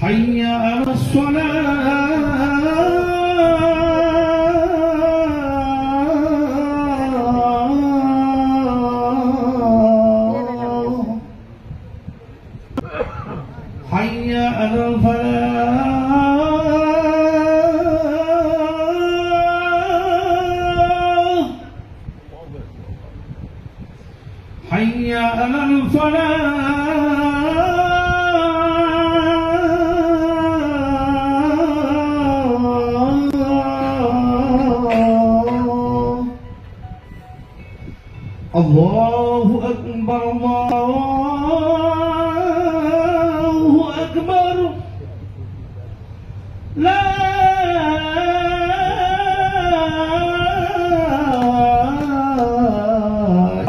حي على الصلاة. حي على الفلاح. حي على الفلاح. الله أكبر الله أكبر لا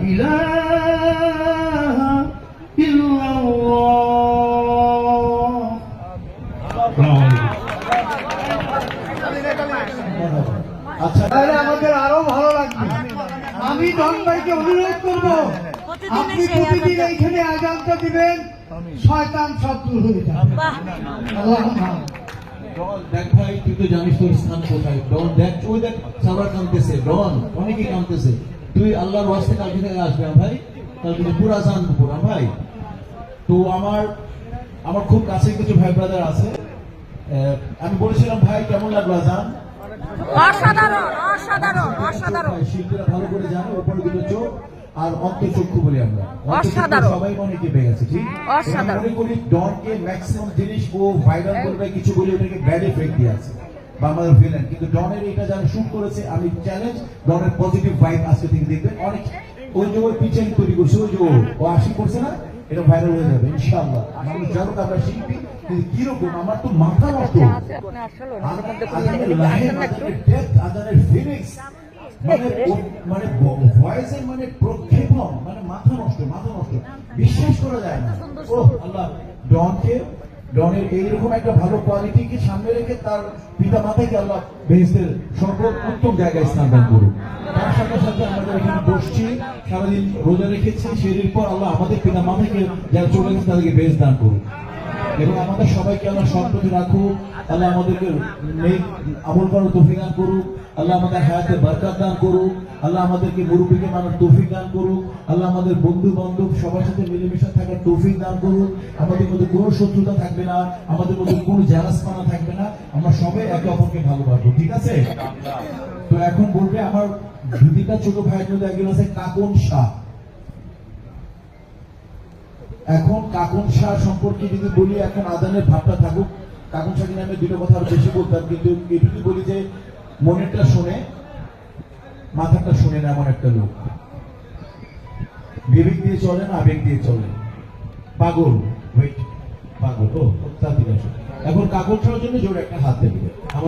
إله إلا الله আচ্ছা তাহলে আমাদের আরো ভালো লাগবে আমি ডন ভাইকে অনুরোধ করব আপনি প্রতিদিন এইখানে আজানটা দিবেন শয়তান সব দূর হয়ে যাবে। ডন দেখ ভাই তুই তো জানিস তোর স্থান কোথায়। ডন দেখ ওই দেখ সাবার কামতেছে। ডন অনেকে কামতেছে। তুই আল্লাহর ওয়াস্তে কালকে থেকে আসবে ভাই? থেকে পুরা ভাই? তো আমার আমার খুব কাছে কিছু ভাই ব্রাদার আছে। আহ, আমি বলেছিলাম ভাই কেমন লাগল আজান? অসাধারণ অসাধারণ অসাধারণ। শিল্পীরা ভালো করে জানে ওপরে দুটো চোখ আর অন্তঃচক্ষু বলি আমরা। অসাধারণ। সবাই মনে কেঁপে গেছে ঠিক? অসাধারণ। আমি ডনকে ম্যাক্সিমাম জিনিস ও ভাইরাল করবে কিছু বলে ওটাকে ব্যাড এফেক্ট দিয়ে আছে। বা আমাদের ভিলেন কিন্তু ডনের এটা যারা শুট করেছে আমি চ্যালেঞ্জ ডনের পজিটিভ ভাইব আজকে থেকে দেখবেন। অনেক ওই যে ওই পিছন তৈরি করছে ওই যে ও আশি করছে না? এটা ভাইরাল হয়ে যাবে ইনশাআল্লাহ। মানুষ জানুক আমরা শিল্পী কিন্তু কীরকম? আমার তো মাথা নষ্ট লাইন, depth, আজানের feelings, মানে মানে ভয়েসের মানে প্রক্ষেপণ মানে মাথা নষ্ট মাথা নষ্ট। বিশ্বাস করা যায় না। ও আল্লাহ ডনকে ডনের এইরকম একটা ভালো কোয়ালিটিকে সামনে রেখে তার পিতা মাতাকে আল্লাহ বেহেস্তের সর্বোত্তম জায়গায় স্থান দান করুন। তার সাথে সাথে আমাদের এখানে বসছি, সারাদিন রোজা রেখেছি সেদিন পর আল্লাহ আমাদের পিতা মাতাকে যারা চলে গেছে তাদেরকে বেহেস দান করুন। এবং আমাদের সবাইকে আল্লাহ সম্প্রতি রাখুক। আল্লাহ আমাদেরকে আমল করার তৌফিক দান করুক। আল্লাহ আমাদের হায়াতে বরকত দান করুক। আল্লাহ আমাদেরকে মুরব্বীকে মানার তৌফিক দান করুক। আল্লাহ আমাদের বন্ধু বান্ধব সবার সাথে মিলেমিশে থাকার তৌফিক দান করুক। আমাদের মধ্যে কোনো শত্রুতা থাকবে না। আমাদের মধ্যে কোনো জেলাসপানা থাকবে না। আমরা সবাই একে অপরকে ভালোবাসবো। ঠিক আছে? তো এখন বলবে আমার দুদিটা ছোট ভাইয়ের মধ্যে একজন আছে কাকন শাহ। এখন কাকুন শাহ সম্পর্কে যদি বলি, এখন আদানের ভাবটা থাকুক, কাকুন শাহ নামে দুটো কথা বেশি বলতাম, কিন্তু এটুকু বলি যে, মনেরটা শুনে মাথাটা শুনে না এমন একটা লোক। বিবেক দিয়ে চলে না আবেগ দিয়ে চলে? পাগল। পাগল। ও তার এখন কাকুন শাহের জন্য জোরে একটা হাত দেবে। আমার